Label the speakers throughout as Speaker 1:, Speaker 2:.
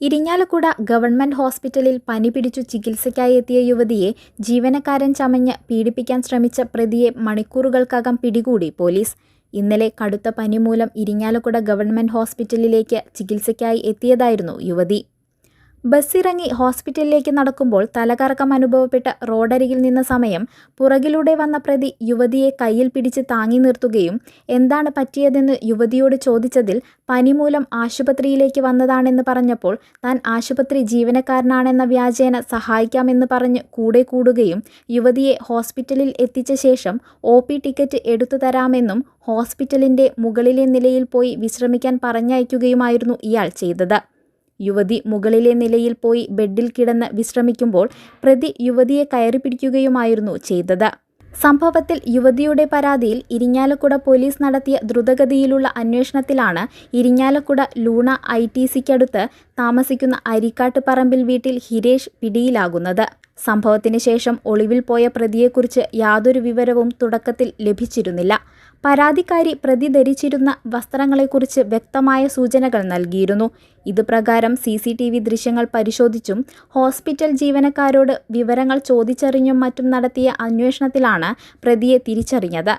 Speaker 1: Irinjalakuda government ഹോസ്പിറ്റലിൽ പനി പിടിച്ചു ചികിത്സയ്ക്കായി എത്തിയ യുവതിയെ ജീവനക്കാരൻ ചമഞ്ഞ് പീഡിപ്പിക്കാൻ ശ്രമിച്ച പ്രതിയെ മണിക്കൂറുകൾക്കകം പിടികൂടി പോലീസ്. ഇന്നലെ കടുത്ത പനി മൂലം ഇരിങ്ങാലക്കുട ഗവൺമെന്റ് ഹോസ്പിറ്റലിലേക്ക് ചികിത്സയ്ക്കായി എത്തിയതായിരുന്നു യുവതി. ബസ്സിറങ്ങി ഹോസ്പിറ്റലിലേക്ക് നടക്കുമ്പോൾ തലകറക്കം അനുഭവപ്പെട്ട റോഡരികിൽ നിന്ന സമയം പുറകിലൂടെ വന്ന പ്രതി യുവതിയെ കയ്യിൽ പിടിച്ച് താങ്ങി നിർത്തുകയും എന്താണ് പറ്റിയതെന്ന് യുവതിയോട് ചോദിച്ചതിൽ പനി മൂലം ആശുപത്രിയിലേക്ക് വന്നതാണെന്ന് പറഞ്ഞപ്പോൾ താൻ ആശുപത്രി ജീവനക്കാരനാണെന്ന വ്യാജേന സഹായിക്കാമെന്ന് പറഞ്ഞ് കൂടെ കൂടുകയും യുവതിയെ ഹോസ്പിറ്റലിൽ എത്തിച്ച ശേഷം ഒ പി ടിക്കറ്റ് എടുത്തു തരാമെന്നും ഹോസ്പിറ്റലിന്റെ മുകളിലെ നിലയിൽ പോയി വിശ്രമിക്കാൻ പറഞ്ഞയക്കുകയുമായിരുന്നു ഇയാൾ ചെയ്തത്. യുവതി മുകളിലെ നിലയിൽ പോയി ബെഡിൽ കിടന്ന് വിശ്രമിക്കുമ്പോൾ പ്രതി യുവതിയെ കയറി പിടിക്കുകയുമായിരുന്നു ചെയ്തത്. സംഭവത്തിൽ യുവതിയുടെ പരാതിയിൽ ഇരിഞ്ഞാലക്കുട പോലീസ് നടത്തിയ ദ്രുതഗതിയിലുള്ള അന്വേഷണത്തിലാണ് ഇരിഞ്ഞാലക്കുട ലൂണ ഐ ടി സിക്കടുത്ത് താമസിക്കുന്ന അരിക്കാട്ട് പറമ്പിൽ വീട്ടിൽ ഹിരേഷ് പിടിയിലാകുന്നത്. സംഭവത്തിന് ശേഷം ഒളിവിൽ പോയ പ്രതിയെക്കുറിച്ച് യാതൊരു വിവരവും തുടക്കത്തിൽ ലഭിച്ചിരുന്നില്ല. പരാതിക്കാരി പ്രതി ധരിച്ചിരുന്ന വസ്ത്രങ്ങളെക്കുറിച്ച് വ്യക്തമായ സൂചനകൾ നൽകിയിരുന്നു. ഇതുപ്രകാരം സി സി ടി വി ദൃശ്യങ്ങൾ പരിശോധിച്ചും ഹോസ്പിറ്റൽ ജീവനക്കാരോട് വിവരങ്ങൾ ചോദിച്ചറിഞ്ഞും മറ്റും നടത്തിയ അന്വേഷണത്തിലാണ് പ്രതിയെ തിരിച്ചറിഞ്ഞത്.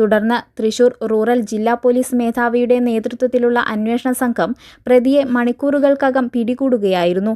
Speaker 1: തുടർന്ന് തൃശൂർ റൂറൽ ജില്ലാ പോലീസ് മേധാവിയുടെ നേതൃത്വത്തിലുള്ള അന്വേഷണ സംഘം പ്രതിയെ മണിക്കൂറുകൾക്കകം പിടികൂടുകയായിരുന്നു